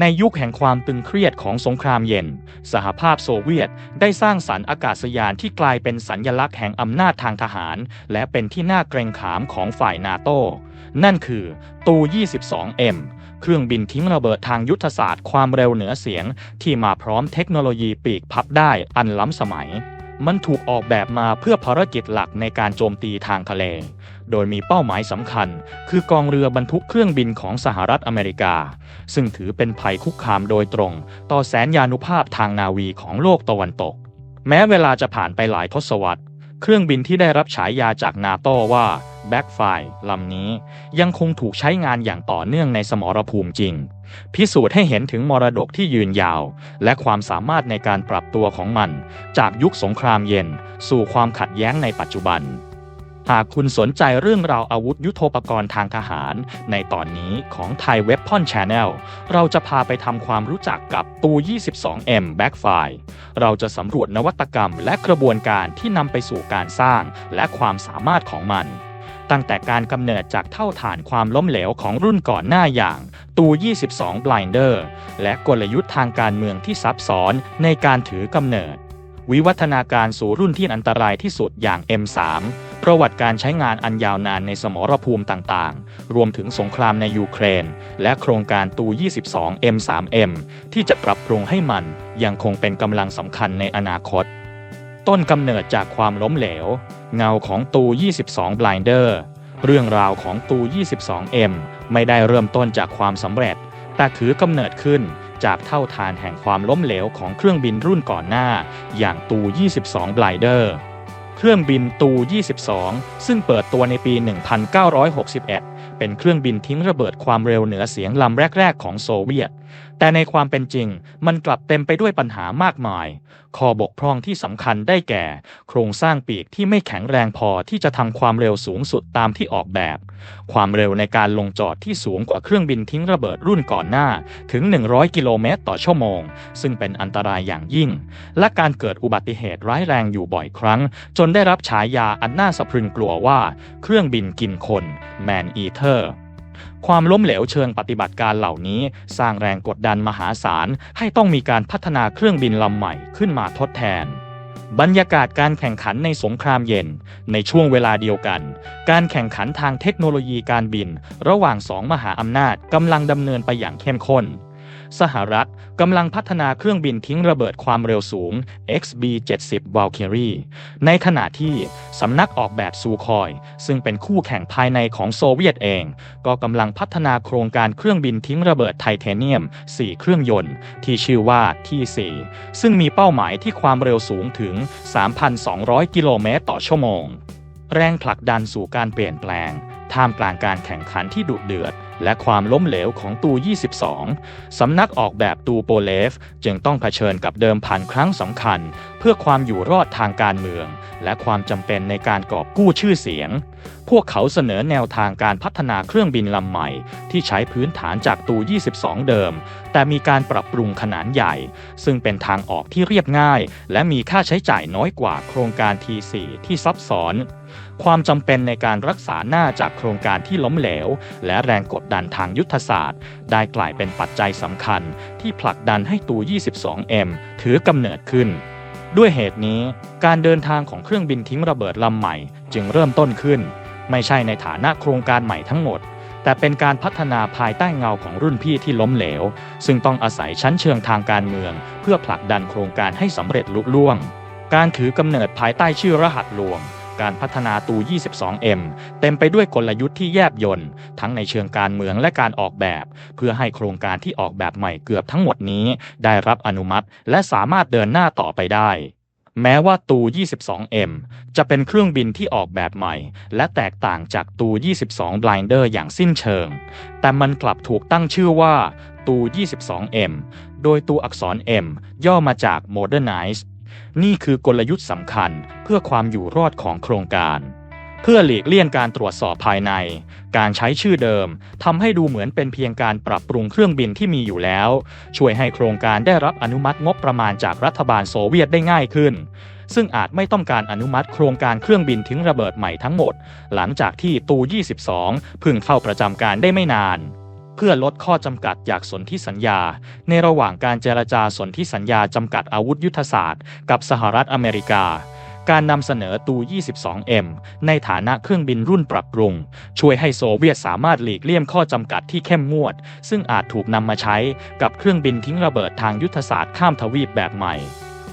ในยุคแห่งความตึงเครียดของสงครามเย็น สหภาพโซเวียตได้สร้างสรรค์อากาศยานที่กลายเป็นสัญญลักษณ์แห่งอำนาจทางทหาร และเป็นที่น่าเกรงขามของฝ่ายนาโต นั่นคือตู 22M เครื่องบินทิ้งระเบิดทางยุทธศาสตร์ความเร็วเหนือเสียง ที่มาพร้อมเทคโนโลยีปีกพับได้อันล้ำสมัย มันถูกออกแบบมาเพื่อภารกิจหลักในการโจมตีทางทะเล โดยมีเป้าหมายสำคัญ คือกองเรือบรรทุกเครื่องบินของสหรัฐอเมริกา ซึ่งถือเป็นภัยคุกคามโดยตรง ต่อแสนยานุภาพทางนาวีของโลกตะวันตก แม้เวลาจะผ่านไปหลายทศวรรษ เครื่องบินที่ได้รับฉายาจากนาโตว่าแบ็กไฟลำนี้ยังคงถูกใช้งานอย่างต่อเนื่องในสมรภูมิจริง พิสูจน์ให้เห็นถึงมรดกที่ยืนยาว และความสามารถในการปรับตัวของมัน จากยุคสงครามเย็น สู่ความขัดแย้งในปัจจุบัน หากคุณสนใจเรื่องราวอาวุธยุโทโธปกรณ์ทางทหาร ในตอนนี้ของไทยเว็บพอนชาแนลเราจะพาไปทำความรู้จักกับตู 22M Backfire เราจะสำรวจนวัตกรรมและกระบวนการที่นำไปสู่การสร้างและความสามารถของมัน ตั้งแต่การกำเนิดจากเท่าฐานความล้มเหลวของรุ่นก่อนหน้าอย่างตู 22 Blinder และกลยุทธ์ทางการเมืองที่ซับซ้อนในการถือกำเนิด วิวัฒนาการสู่รุ่นที่อันตรายที่สุดอย่าง M3 ประวัติการใช้งานอันยาวนานในสมรภูมิต่างๆ รวมถึงสงครามในยูเครน และโครงการตู 22 M3M ที่จะปรับปรุงให้มันยังคงเป็นกำลังสำคัญในอนาคต ต้นกำเนิดจากความล้มเหลว เงาของตู 22 Blinder เรื่องราวของตู 22M ไม่ได้เริ่มต้นจากความสำเร็จ แต่ถือกำเนิดขึ้นจากเท่าทานแห่งความล้มเหลวของเครื่องบินรุ่นก่อนหน้า อย่างตู 22 Blinder เครื่องบินตู 22 ซึ่งเปิดตัวในปี 1961เป็นเครื่องบินทิ้งระเบิดความเร็วเหนือเสียงลำแรก ๆ ของโซเวียต แต่ในความเป็นจริง มันกลับเต็มไปด้วยปัญหามากมาย ข้อบกพร่องที่สำคัญได้แก่ โครงสร้างปีกที่ไม่แข็งแรงพอที่จะทำความเร็วสูงสุดตามที่ออกแบบ ความเร็วในการลงจอดที่สูงกว่าเครื่องบินทิ้งระเบิดรุ่นก่อนหน้าถึง 100 กิโลเมตรต่อชั่วโมง ซึ่งเป็นอันตรายอย่างยิ่ง และการเกิดอุบัติเหตุร้ายแรงอยู่บ่อยครั้ง จนได้รับฉายาอันน่าสะพรึงกลัวว่า เครื่องบินกินคนแมนอีเทอร์ ความล้มเหลวเชิงปฏิบัติการเหล่านี้ สร้างแรงกดดันมหาศาล ให้ต้องมีการพัฒนาเครื่องบินลำใหม่ขึ้นมาทดแทนบรรยากาศการแข่งขันในสงครามเย็น ในช่วงเวลาเดียวกัน การแข่งขันทางเทคโนโลยีการบิน ระหว่างสองมหาอำนาจกำลังดำเนินไปอย่างเข้มข้น สหรัฐกำลังพัฒนาเครื่องบินทิ้งระเบิดความเร็วสูง XB-70 Valkyrie ในขณะที่สำนักออกแบบซูคอย ซึ่งเป็นคู่แข่งภายในของโซเวียตเอง ก็กำลังพัฒนาโครงการเครื่องบินทิ้งระเบิดไทเทเนียม 4 เครื่องยนต์ ที่ชื่อว่า T4 ซึ่งมีเป้าหมายที่ความเร็วสูงถึง 3,200 กิโลเมตรต่อชั่วโมง แรงผลักดันสู่การเปลี่ยนแปลง ท่ามกลางการแข่งขันที่ดุเดือด และความล้มเหลวของตู 22 สำนักออกแบบตูโปเลฟ จึงต้องเผชิญกับเดิมพันครั้งสำคัญ เพื่อความอยู่รอดทางการเมือง และความจำเป็นในการกอบกู้ชื่อเสียง พวกเขาเสนอแนวทางการพัฒนาเครื่องบินลำใหม่ ที่ใช้พื้นฐานจากตู 22 เดิม แต่มีการปรับปรุงขนาดใหญ่ ซึ่งเป็นทางออกที่เรียบง่าย และมีค่าใช้จ่ายน้อยกว่าโครงการ T4 ที่ซับซ้อนความจำเป็นในการรักษาหน้าจากโครงการที่ล้มเหลว และแรงกดดันทางยุทธศาสตร์ ได้กลายเป็นปัจจัยสำคัญ ที่ผลักดันให้ตู 22M ถือกำเนิดขึ้น ด้วยเหตุนี้การเดินทางของเครื่องบินทิ้งระเบิดลำใหม่ จึงเริ่มต้นขึ้น ไม่ใช่ในฐานะโครงการใหม่ทั้งหมด แต่เป็นการพัฒนาภายใต้เงาของรุ่นพี่ที่ล้มเหลว ซึ่งต้องอาศัยชั้นเชิงทางการเมือง เพื่อผลักดันโครงการให้สำเร็จลุล่วง การถือกำเนิดภายใต้ชื่อรหัสลวง การพัฒนาตู 22M เต็มไปด้วยกลยุทธ์ที่แยบยนต์ทั้งในเชิงการเมืองและการออกแบบ เพื่อให้โครงการที่ออกแบบใหม่เกือบทั้งหมดนี้ ได้รับอนุมัติ และสามารถเดินหน้าต่อไปได้แม้ว่าตู 22M จะเป็นเครื่องบินที่ออกแบบใหม่ และแตกต่างจากตู 22 Blinder อย่างสิ้นเชิง แต่มันกลับถูกตั้งชื่อว่าตู 22M โดยตัวอักษร M ย่อมาจาก Modernize นี่คือกลยุทธ์สำคัญเพื่อความอยู่รอดของโครงการ เพื่อหลีกเลี่ยงการตรวจสอบภายใน การใช้ชื่อเดิมทำให้ดูเหมือนเป็นเพียงการปรับปรุงเครื่องบินที่มีอยู่แล้ว ช่วยให้โครงการได้รับอนุมัติงบประมาณจากรัฐบาลโซเวียตได้ง่ายขึ้นซึ่งอาจไม่ต้องการอนุมัติโครงการเครื่องบินทิ้งระเบิดใหม่ทั้งหมด หลังจากที่ตู 22 เพิ่งเข้าประจำการได้ไม่นาน เพื่อลดข้อจำกัดจากสนธิสัญญา ในระหว่างการเจรจาสนธิสัญญาจำกัดอาวุธยุทธศาสตร์ กับสหรัฐอเมริกา การนำเสนอตู 22M ในฐานะเครื่องบินรุ่นปรับปรุง ช่วยให้โซเวียตสามารถหลีกเลี่ยมข้อจำกัดที่เข้มงวด ซึ่งอาจถูกนำมาใช้กับเครื่องบินทิ้งระเบิดทางยุทธศาสตร์ข้ามทวีปแบบใหม่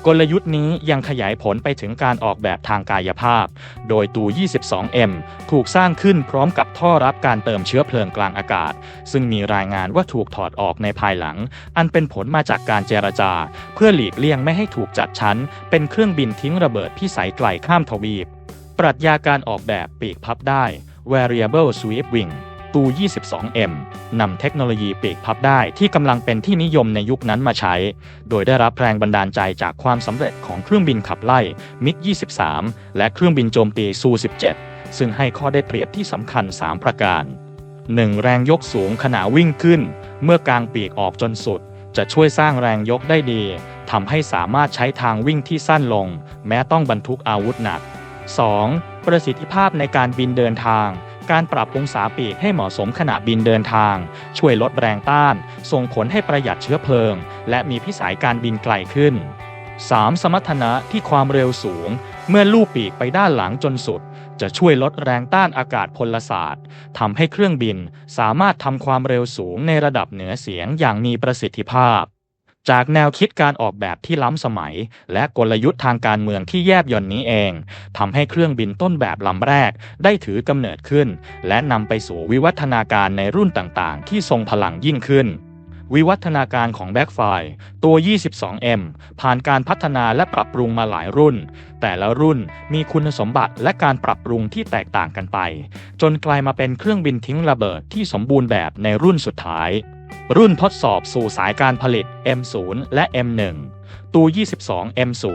กลยุทธ์นี้ยังขยายผลไปถึงการออกแบบทางกายภาพ โดยตู 22M ถูกสร้างขึ้นพร้อมกับท่อรับการเติมเชื้อเพลิงกลางอากาศ ซึ่งมีรายงานว่าถูกถอดออกในภายหลัง อันเป็นผลมาจากการเจรจา เพื่อหลีกเลี่ยงไม่ให้ถูกจัดชั้น เป็นเครื่องบินทิ้งระเบิดพิสัยไกลข้ามทวีป ปรัชญาการออกแบบปีกพับได้ Variable Sweep Wing ตู 22M นำเทคโนโลยีปีกพับได้ที่กำลังเป็นที่นิยมในยุคนั้นมาใช้ โดยได้รับแรงบันดาลใจจากความสำเร็จของเครื่องบินขับไล่มิก 23 และเครื่องบินโจมตีซู17 ซึ่งให้ข้อได้เปรียบที่สำคัญ 3 ประการ 1. แรงยกสูงขณะวิ่งขึ้น เมื่อกางปีกออกจนสุด จะช่วยสร้างแรงยกได้ดีทำให้สามารถใช้ทางวิ่งที่สั้นลง แม้ต้องบรรทุกอาวุธหนัก 2. ประสิทธิภาพในการบินเดินทาง การปรับองศาปีกให้เหมาะสมขณะบินเดินทาง ช่วยลดแรงต้าน ส่งผลให้ประหยัดเชื้อเพลิง และมีพิสัยการบินไกลขึ้น 3. สมรรถนะที่ความเร็วสูง เมื่อลู่ปีกไปด้านหลังจนสุด จะช่วยลดแรงต้านอากาศพลศาสตร์ทำให้เครื่องบินสามารถทำความเร็วสูงในระดับเหนือเสียงอย่างมีประสิทธิภาพ จากแนวคิดการออกแบบที่ล้ำสมัย และกลยุทธ์ทางการเมืองที่แยบยลนี้เองทำให้เครื่องบินต้นแบบลำแรกได้ถือกำเนิดขึ้น และนำไปสู่วิวัฒนาการในรุ่นต่างๆ ที่ทรงพลังยิ่งขึ้น วิวัฒนาการของแบ็กไฟตัว 22M ผ่านการพัฒนาและปรับปรุงมาหลายรุ่น แต่ละรุ่นมีคุณสมบัติและการปรับปรุงที่แตกต่างกันไป จนกลายมาเป็นเครื่องบินทิ้งระเบิดที่สมบูรณ์แบบในรุ่นสุดท้าย รุ่นทดสอบสู่สายการผลิต M0 และ M1 ตู 22 M0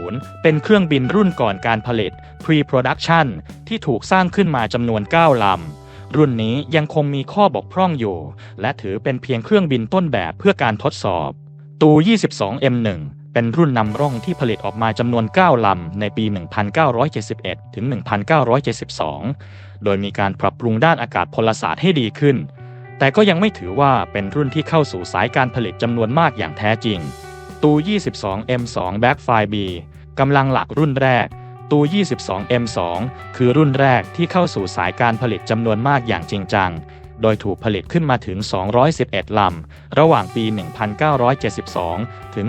เป็นเครื่องบินรุ่นก่อนการผลิต Pre-Production ที่ถูกสร้างขึ้นมาจำนวน 9 ลำ รุ่นนี้ยังคงมีข้อบกพร่องอยู่ และถือเป็นเพียงเครื่องบินต้นแบบเพื่อการทดสอบ ตู 22 M1 เป็นรุ่นนำร่องที่ผลิตออกมาจำนวน 9 ลำ ในปี 1971 ถึง 1972 โดยมีการปรับปรุงด้านอากาศพลศาสตร์ให้ดีขึ้น แต่ก็ยังไม่ถือว่าเป็นรุ่นที่เข้าสู่สายการผลิตจำนวนมากอย่างแท้จริง ตู 22 M2 Backfire B กำลังหลักรุ่นแรก ตู 22 M2 คือรุ่นแรกที่เข้าสู่สายการผลิตจำนวนมากอย่างจริงจัง โดยถูกผลิตขึ้นมาถึง 211 ลำ ระหว่างปี 1972 ถึง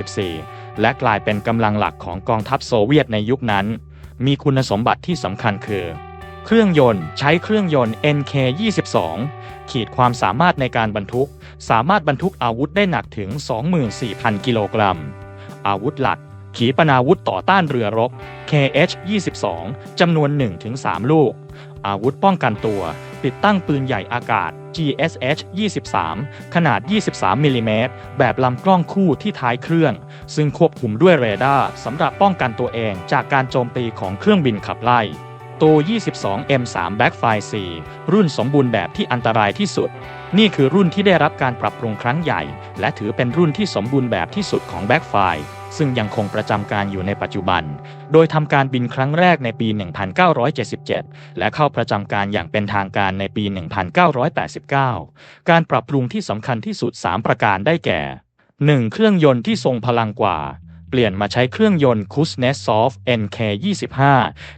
1984 และกลายเป็นกำลังหลักของกองทัพโซเวียตในยุคนั้น มีคุณสมบัติที่สำคัญคือ เครื่องยนต์ใช้เครื่องยนต์ NK22 ขีดความสามารถในการบรรทุก สามารถบรรทุกอาวุธได้หนักถึง 24,000 กิโลกรัม อาวุธหลัก ขีปนาวุธต่อต้านเรือรบ KH-22 จำนวน 1-3 ลูก อาวุธป้องกันตัว ติดตั้งปืนใหญ่อากาศ GSH-23 ขนาด 23 มิลลิเมตร แบบลำกล้องคู่ที่ท้ายเครื่อง ซึ่งควบคุมด้วยเรดาร์สำหรับป้องกันตัวเองจากการโจมตีของเครื่องบินขับไล่ ตัว22 M3 Backfire 4 รุ่นสมบูรณ์แบบที่อันตรายที่สุด นี่คือรุ่นที่ได้รับการปรับปรุงครั้งใหญ่ และถือเป็นรุ่นที่สมบูรณ์แบบที่สุดของ Backfire ซึ่งยังคงประจำการอยู่ในปัจจุบัน โดยทำการบินครั้งแรกในปี 1977 และเข้าประจำการอย่างเป็นทางการในปี 1989 การปรับปรุงที่สำคัญที่สุด 3 ประการได้แก่ 1. เครื่องยนต์ที่ทรงพลังกว่า เปลี่ยนมาใช้เครื่องยนต์ Kuznetsov NK25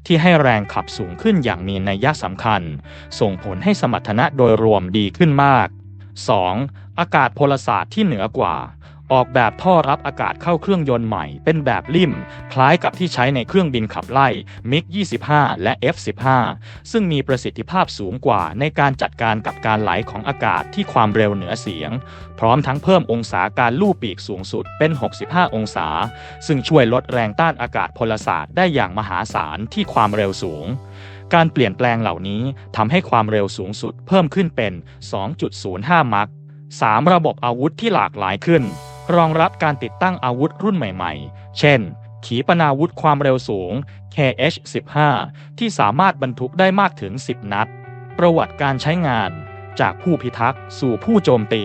ที่ให้แรงขับสูงขึ้นอย่างมีนัยสำคัญ ส่งผลให้สมรรถนะโดยรวมดีขึ้นมาก 2. อากาศพลศาสตร์ที่เหนือกว่า ออกแบบท่อรับอากาศเข้าเครื่องยนต์ใหม่ เป็นแบบลิ่ม คล้ายกับที่ใช้ในเครื่องบินขับไล่ MiG-25 และ F-15 ซึ่งมีประสิทธิภาพสูงกว่าในการจัดการกับการไหลของอากาศที่ความเร็วเหนือเสียง พร้อมทั้งเพิ่มองศาการลู่ปีกสูงสุดเป็น 65 องศา ซึ่งช่วยลดแรงต้านอากาศพลศาสตร์ได้อย่างมหาศาลที่ความเร็วสูงการเปลี่ยนแปลงเหล่านี้ทำให้ความเร็วสูงสุดเพิ่มขึ้นเป็น 2.05 มัค 3. ระบบอาวุธที่หลากหลายขึ้น รองรับการติดตั้งอาวุธรุ่นใหม่ๆ เช่น ขีปนาวุธความเร็วสูง KH-15 ที่สามารถบรรทุกได้มากถึง 10 นัด ประวัติการใช้งาน จากผู้พิทักษ์สู่ผู้โจมตี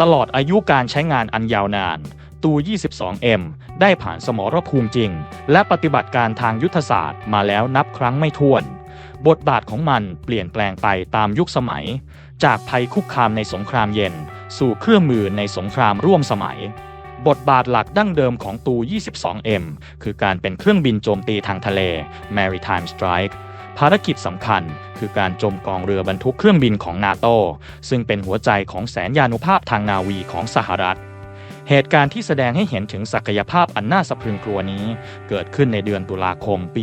ตลอดอายุการใช้งานอันยาวนาน ตู 22M ได้ผ่านสมรภูมิจริง และปฏิบัติการทางยุทธศาสตร์มาแล้วนับครั้งไม่ถ้วน บทบาทของมันเปลี่ยนแปลงไปตามยุคสมัย จากภัยคุกคามในสงครามเย็น สู่เครื่องมือในสงครามร่วมสมัย บทบาทหลักดั้งเดิมของตู 22M คือการเป็นเครื่องบินโจมตีทางทะเล Maritime Strike ภารกิจสำคัญคือการโจมกองเรือบรรทุกเครื่องบินของนาโตซึ่งเป็นหัวใจของแสนยานุภาพทางนาวีของสหรัฐ เหตุการณ์ที่แสดงให้เห็นถึงศักยภาพอันน่าสะพรึงกลัวนี้ เกิดขึ้นในเดือนตุลาคมปี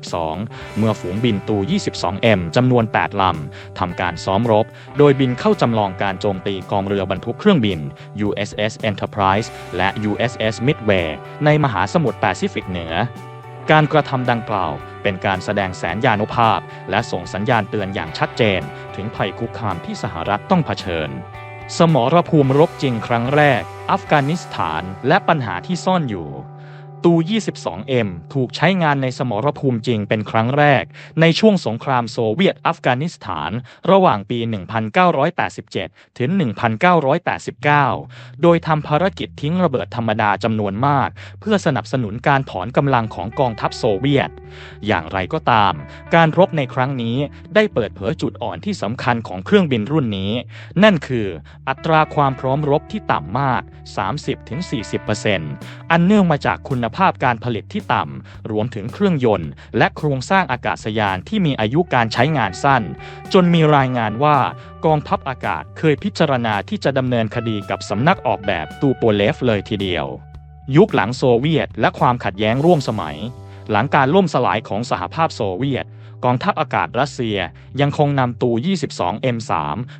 1982 เมื่อฝูงบินตู 22M จำนวน 8 ลำ ทำการซ้อมรบ โดยบินเข้าจำลองการโจมตีกองเรือบรรทุกเครื่องบิน USS Enterprise และ USS Midway ในมหาสมุทรแปซิฟิกเหนือการกระทำดังกล่าวเป็นการแสดงแสนยานุภาพ และส่งสัญญาณเตือนอย่างชัดเจน ถึงภัยคุกคามที่สหรัฐต้องเผชิญ สมรภูมิรบจริงครั้งแรก อัฟกานิสถานและปัญหาที่ซ่อนอยู่ ตู 22M ถูกใช้งานในสมรภูมิจริงเป็นครั้งแรก ในช่วงสงครามโซเวียตอัฟกานิสถาน ระหว่างปี 1987 ถึง 1989 โดยทำภารกิจทิ้งระเบิดธรรมดาจำนวนมาก เพื่อสนับสนุนการถอนกำลังของกองทัพโซเวียต อย่างไรก็ตาม การรบในครั้งนี้ได้เปิดเผยจุดอ่อนที่สำคัญของเครื่องบินรุ่นนี้ นั่นคือ อัตราความพร้อมรบที่ต่ำมาก 30-40%อันเนื่องมาจากคุณภาพการผลิตที่ต่ำ รวมถึงเครื่องยนต์ และโครงสร้างอากาศยานที่มีอายุการใช้งานสั้น จนมีรายงานว่ากองทัพอากาศเคยพิจารณาที่จะดำเนินคดีกับสำนักออกแบบตูโปเลฟเลยทีเดียว ยุคหลังโซเวียต และความขัดแย้งร่วมสมัย หลังการล่มสลายของสหภาพโซเวียตกองทัพอากาศรัสเซียยังคงนำตู 22M3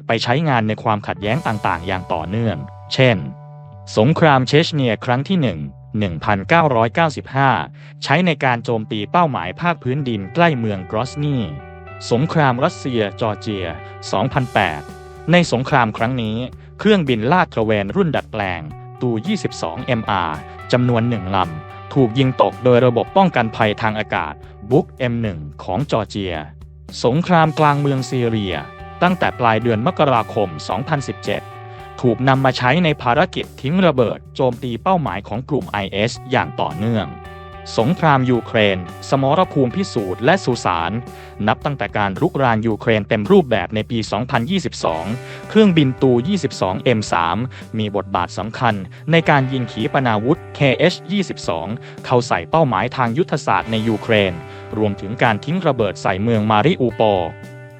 ไปใช้งานในความขัดแย้งต่างๆ อย่างต่อเนื่อง เช่น สงครามเชชเนียครั้งที่ 1 1995 ใช้ในการโจมตีเป้าหมายภาคพื้นดินใกล้เมืองกรอสนีสงครามรัสเซียจอร์เจีย 2008 ในสงครามครั้งนี้ เครื่องบินลาดตระเวนรุ่นดัดแปลง ตู 22MR จำนวนหนึ่งลำ ถูกยิงตกโดยระบบป้องกันภัยทางอากาศบุ๊ก M1 ของจอร์เจีย สงครามกลางเมืองซีเรีย ตั้งแต่ปลายเดือนมกราคม 2017 ถูกนำมาใช้ในภารกิจทิ้งระเบิดโจมตีเป้าหมายของกลุ่ม IS อย่างต่อเนื่อง สงครามยูเครน สมรภูมิพิสูจน์และสุสาน นับตั้งแต่การรุกรานยูเครนเต็มรูปแบบในปี 2022 เครื่องบินตู 22M3 มีบทบาทสำคัญในการยิงขีปนาวุธ KH-22 เข้าใส่เป้าหมายทางยุทธศาสตร์ในยูเครน รวมถึงการทิ้งระเบิดใส่เมืองมาริอูปล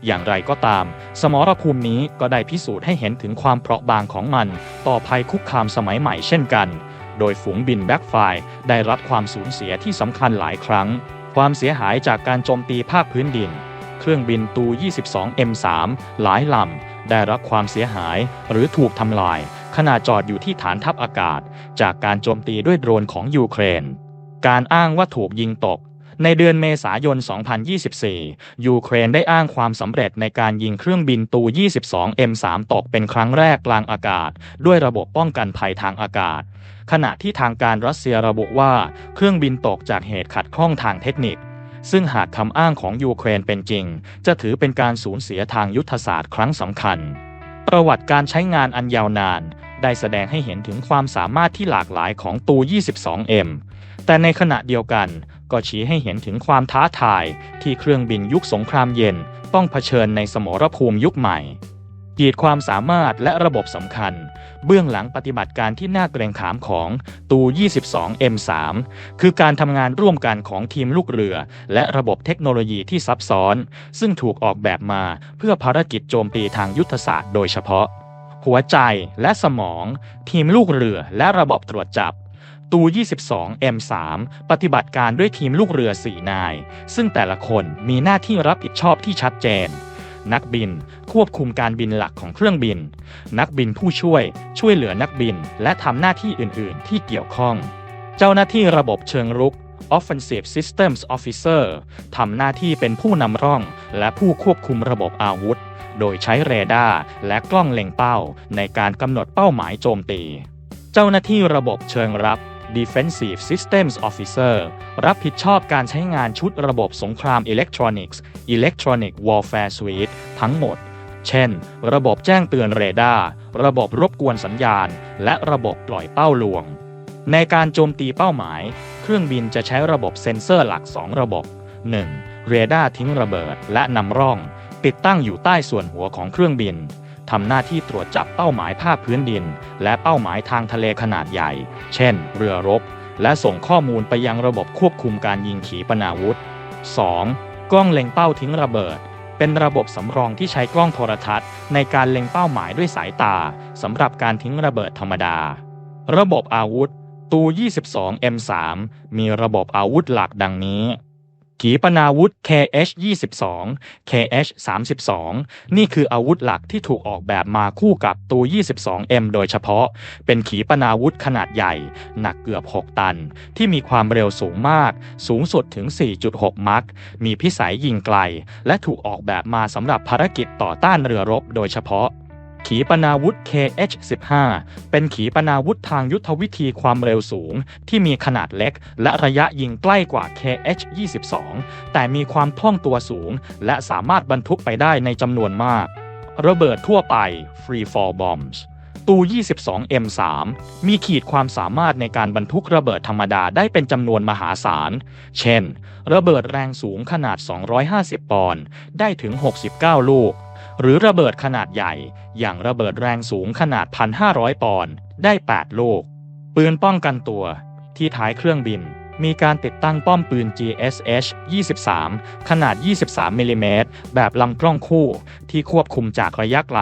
อย่างไรก็ตาม สมรภูมินี้ก็ได้พิสูจน์ให้เห็นถึงความเปราะบางของมัน ต่อภัยคุกคามสมัยใหม่เช่นกัน โดยฝูงบินแบ็กไฟได้รับความสูญเสียที่สำคัญหลายครั้ง ความเสียหายจากการโจมตีภาคพื้นดิน เครื่องบินตู 22M3 หลายลำได้รับความเสียหายหรือถูกทำลาย ขณะจอดอยู่ที่ฐานทัพอากาศ จากการโจมตีด้วยโดรนของยูเครนการอ้างว่าถูกยิงตก ในเดือนเมษายน 2024 ยูเครนได้อ้างความสำเร็จในการยิงเครื่องบินตู 22M3 ตกเป็นครั้งแรกกลางอากาศ ด้วยระบบป้องกันภัยทางอากาศ ขณะที่ทางการรัสเซียระบุว่า เครื่องบินตกจากเหตุขัดข้องทางเทคนิค ซึ่งหากคำอ้างของยูเครนเป็นจริง จะถือเป็นการสูญเสียทางยุทธศาสตร์ครั้งสำคัญ ประวัติการใช้งานอันยาวนานได้แสดงให้เห็นถึงความสามารถที่หลากหลายของตู 22M แต่ในขณะเดียวกันก็ชี้ให้เห็นถึงความท้าทายที่เครื่องบินยุคสงครามเย็นต้องเผชิญในสมรภูมิยุคใหม่กีดความสามารถและระบบสำคัญ เบื้องหลังปฏิบัติการที่น่าเกรงขามของตู 22M3 คือการทำงานร่วมกันของทีมลูกเรือ และระบบเทคโนโลยีที่ซับซ้อน ซึ่งถูกออกแบบมาเพื่อภารกิจโจมตีทางยุทธศาสตร์โดยเฉพาะ หัวใจและสมอง ทีมลูกเรือและระบบตรวจจับ ตู 22M3 ปฏิบัติการด้วยทีมลูกเรือ 4 นาย ซึ่งแต่ละคนมีหน้าที่รับผิดชอบที่ชัดเจน นักบิน ควบคุมการบินหลักของเครื่องบิน นักบินผู้ช่วย ช่วยเหลือนักบิน และทำหน้าที่อื่น ๆ ที่เกี่ยวข้อง เจ้าหน้าที่ระบบเชิงรุก Offensive Systems Officer ทำหน้าที่เป็นผู้นำร่อง และผู้ควบคุมระบบอาวุธ โดยใช้เรดาร์และกล้องเล็งเป้า ในการกำหนดเป้าหมายโจมตี เจ้าหน้าที่ระบบเชิงรับ Defensive Systems Officer รับผิดชอบการใช้งานชุดระบบสงครามอิเล็กทรอนิกส์ Electronic Warfare Suite ทั้งหมด เช่น ระบบแจ้งเตือนเรดาร์ ระบบรบกวนสัญญาณ และระบบปล่อยเป้าลวง ในการโจมตีเป้าหมาย เครื่องบินจะใช้ระบบเซ็นเซอร์หลัก 2 ระบบ 1. เรดาร์ทิ้งระเบิดและนำร่อง ติดตั้งอยู่ใต้ส่วนหัวของเครื่องบิน ทำหน้าที่ตรวจจับเป้าหมายภาคพื้นดิน และเป้าหมายทางทะเลขนาดใหญ่ เช่น เรือรบ และส่งข้อมูลไปยังระบบควบคุมการยิงขีปนาวุธ 2. กล้องเล็งเป้าทิ้งระเบิด เป็นระบบสำรองที่ใช้กล้องโทรทัศน์ ในการเล็งเป้าหมายด้วยสายตาสำหรับการทิ้งระเบิดธรรมดา ระบบอาวุธ ตู 22 M3 มีระบบอาวุธหลักดังนี้ ขีปนาวุธ KH-22 KH-32 นี่คืออาวุธหลักที่ถูกออกแบบมาคู่กับตู 22M โดยเฉพาะ เป็นขีปนาวุธขนาดใหญ่ หนักเกือบ 6 ตัน ที่มีความเร็วสูงมาก สูงสุดถึง 4.6 มัคมีพิสัยยิงไกล และถูกออกแบบมาสำหรับภารกิจต่อต้านเรือรบโดยเฉพาะ ขีปนาวุธ KH-15 เป็นขีปนาวุธทางยุทธวิธีความเร็วสูง ที่มีขนาดเล็ก และระยะยิงใกล้กว่า KH-22 แต่มีความคล่องตัวสูง และสามารถบรรทุกไปได้ในจำนวนมาก ระเบิดทั่วไป Free Fall Bombs ตู 22 M3 มีขีดความสามารถในการบรรทุกระเบิดธรรมดาได้เป็นจำนวนมหาศาล เช่น ระเบิดแรงสูงขนาด 250 ปอนด์ ได้ถึง 69 ลูก หรือระเบิดขนาดใหญ่ อย่างระเบิดแรงสูงขนาด 1,500 ปอนด์ได้ 8 ลูก ปืนป้องกันตัว ที่ท้ายเครื่องบิน มีการติดตั้งป้อมปืน GSH 23 ขนาด 23มิลลิเมตรแบบลำกล้องคู่ ที่ควบคุมจากระยะไกล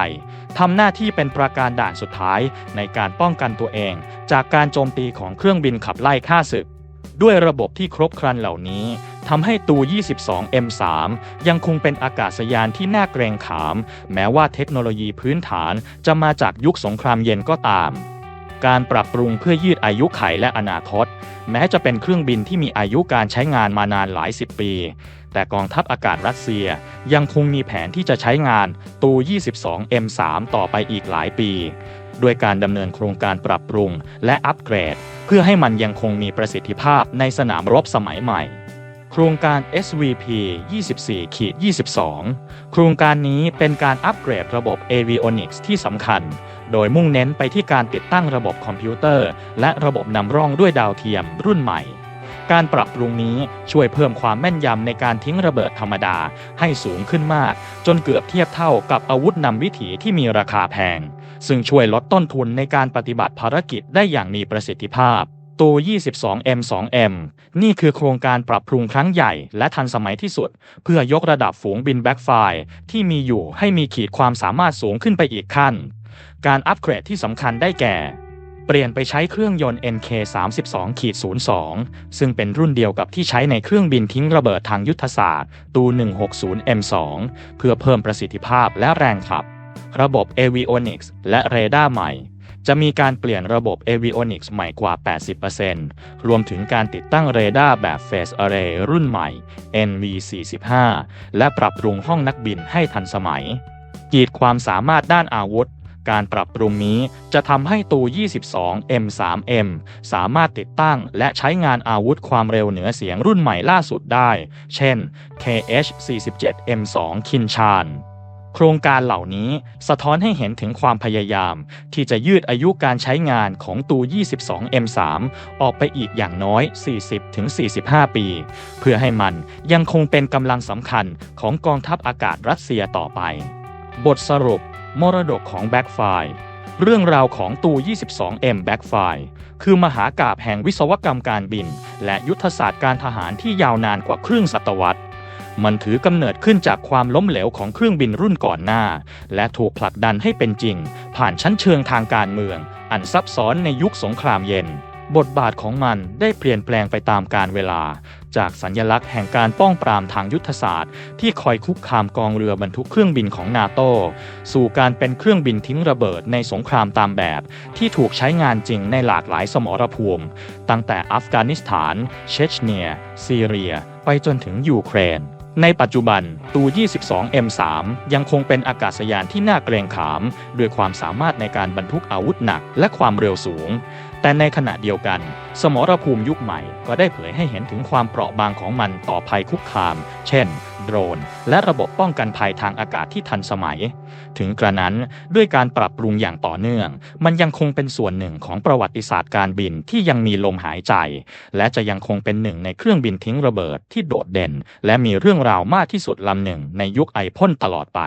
ทำหน้าที่เป็นประการด่านสุดท้ายในการป้องกันตัวเอง จากการโจมตีของเครื่องบินขับไล่ฆ่าศึก ด้วยระบบที่ครบครันเหล่านี้ ทำให้ตู 22 M3 ยังคงเป็นอากาศยานที่น่าเกรงขาม แม้ว่าเทคโนโลยีพื้นฐานจะมาจากยุคสงครามเย็นก็ตาม การปรับปรุงเพื่อยืดอายุไขและอนาคต แม้จะเป็นเครื่องบินที่มีอายุการใช้งานมานานหลายสิบปี แต่กองทัพอากาศรัสเซียยังคงมีแผนที่จะใช้งานตู 22 M3 ต่อไปอีกหลายปีด้วยการดำเนินโครงการปรับปรุงและอัปเกรด เพื่อให้มันยังคงมีประสิทธิภาพในสนามรบสมัยใหม่ ครงการ SVP 24-22 โครงการนี้เป็นการอัปเกรดระบบ Avionics ที่สำคัญ โดยมุ่งเน้นไปที่การติดตั้งระบบคอมพิวเตอร์ และระบบนำร่องด้วยดาวเทียมรุ่นใหม่ การปรับปรุงนี้ช่วยเพิ่มความแม่นยำในการทิ้งระเบิดธรรมดาให้สูงขึ้นมาก จนเกือบเทียบเท่ากับอาวุธนำวิถีที่มีราคาแพง ซึ่งช่วยลดต้นทุนในการปฏิบัติภารกิจได้อย่างมีประสิทธิภาพ ตัว 22M2M นี่คือโครงการปรับปรุงครั้งใหญ่และทันสมัยที่สุด เพื่อยกระดับฝูงบินแบ็กไฟที่มีอยู่ให้มีขีดความสามารถสูงขึ้นไปอีกขั้น การอัปเกรดที่สำคัญได้แก่ เปลี่ยนไปใช้เครื่องยนต์ NK 32-02ซึ่งเป็นรุ่นเดียวกับที่ใช้ในเครื่องบินทิ้งระเบิดทางยุทธศาสตร์ ตู 160M2 เพื่อเพิ่มประสิทธิภาพและแรงขับ ระบบ Avionics และเรดาร์ใหม่ จะมีการเปลี่ยนระบบ Avionics ใหม่กว่า 80%รวมถึงการติดตั้งเรดาร์แบบ Phase Array รุ่นใหม่ NV45 และปรับปรุงห้องนักบินให้ทันสมัย กีดความสามารถด้านอาวุธ การปรับปรุงนี้จะทำให้ตู 22 M3M สามารถติดตั้งและใช้งานอาวุธความเร็วเหนือเสียงรุ่นใหม่ล่าสุดได้ เช่น KH-47M2 คินชาน โครงการเหล่านี้สะท้อนให้เห็นถึงความพยายาม ที่จะยืดอายุการใช้งานของตู 22 M3 ออกไปอีกอย่างน้อย 40-45 ปี เพื่อให้มันยังคงเป็นกำลังสำคัญของกองทัพอากาศรัสเซียต่อไป บทสรุป มรดกของแบ็กไฟเรื่องราวของตู 22M แบ็กไฟคือมหากาบแห่งวิศวกรรมการบิน และยุทธศาสตร์การทหารที่ยาวนานกว่าครึ่งศตวรรษ มันถือกำเนิดขึ้นจากความล้มเหลวของเครื่องบินรุ่นก่อนหน้า และถูกผลักดันให้เป็นจริง ผ่านชั้นเชิงทางการเมือง อันซับซ้อนในยุคสงครามเย็น บทบาทของมันได้เปลี่ยนแปลงไปตามกาลเวลา จากสัญญลักษณ์แห่งการป้องปรามทางยุทธศาสตร์ ที่คอยคุกคามกองเรือบรรทุกเครื่องบินของนาโตสู่การเป็นเครื่องบินทิ้งระเบิดในสงครามตามแบบ ที่ถูกใช้งานจริงในหลากหลายสมรภูมิ ตั้งแต่อัฟกานิสถาน เชชเนีย ซีเรีย ไปจนถึงยูเครน ในปัจจุบันตู 22 M3 ยังคงเป็นอากาศยานที่น่าเกรงขาม ด้วยความสามารถในการบรรทุกอาวุธหนักและความเร็วสูง แต่ในขณะเดียวกัน สมรภูมิยุคใหม่ก็ได้เผยให้เห็นถึงความเปราะบางของมันต่อภัยคุกคาม เช่น โดรน และระบบป้องกันภัยทางอากาศที่ทันสมัย ถึงกระนั้นด้วยการปรับปรุงอย่างต่อเนื่อง มันยังคงเป็นส่วนหนึ่งของประวัติศาสตร์การบินที่ยังมีลมหายใจ และจะยังคงเป็นหนึ่งในเครื่องบินทิ้งระเบิดที่โดดเด่น และมีเรื่องราวมากที่สุดลำหนึ่งในยุคไอพ่นตลอดไป